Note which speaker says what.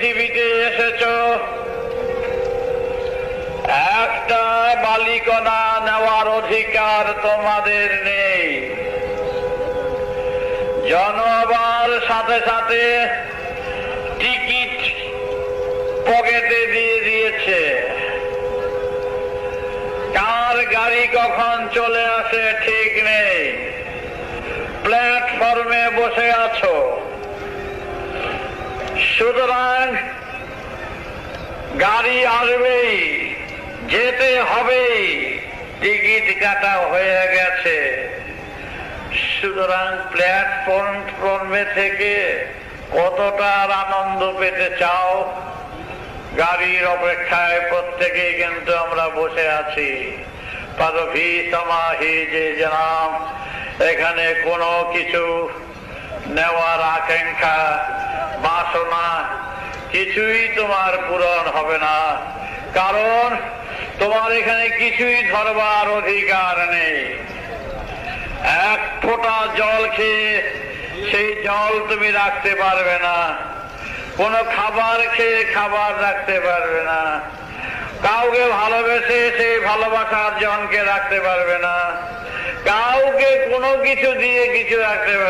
Speaker 1: পৃথিবীতে এসেছ? একটা বালিকণা নেওয়ার অধিকার তোমাদের নেই। জনবার সাথে সাথে টিকিট পকেটে দিয়ে দিয়েছে। কার গাড়ি কখন চলে আসে ঠিক নেই। প্ল্যাটফর্মে বসে আছো। সুতরাং গাড়ি আসবেই যেতে হবেই টিকিট কাটা হয়ে গেছে। সুতরাং প্ল্যাটফর্ম ফর্মে থেকে কতটা আনন্দ পেতে চাও? গাড়ির অপেক্ষায় প্রত্যেকেই কিন্তু আমরা বসে আছি। পারভি সমাহি যে জানাম এখানে কোনো কিছু নেওয়ার আকাঙ্ক্ষা বাসনা কিছুই তোমার পূরণ হবে না। কারণ তোমার এখানে কিছুই ধরবার অধিকার নেই। এক ফোঁটা জল খেয়ে সেই জল তুমি রাখতে পারবে না। কোনো খাবার খেয়ে খাবার রাখতে পারবে না। কাউকে ভালোবেসে সেই ভালোবাসার জনকে রাখতে পারবে না। কাউকে কোনো কিছু দিয়ে কিছু রাখতে পারবে।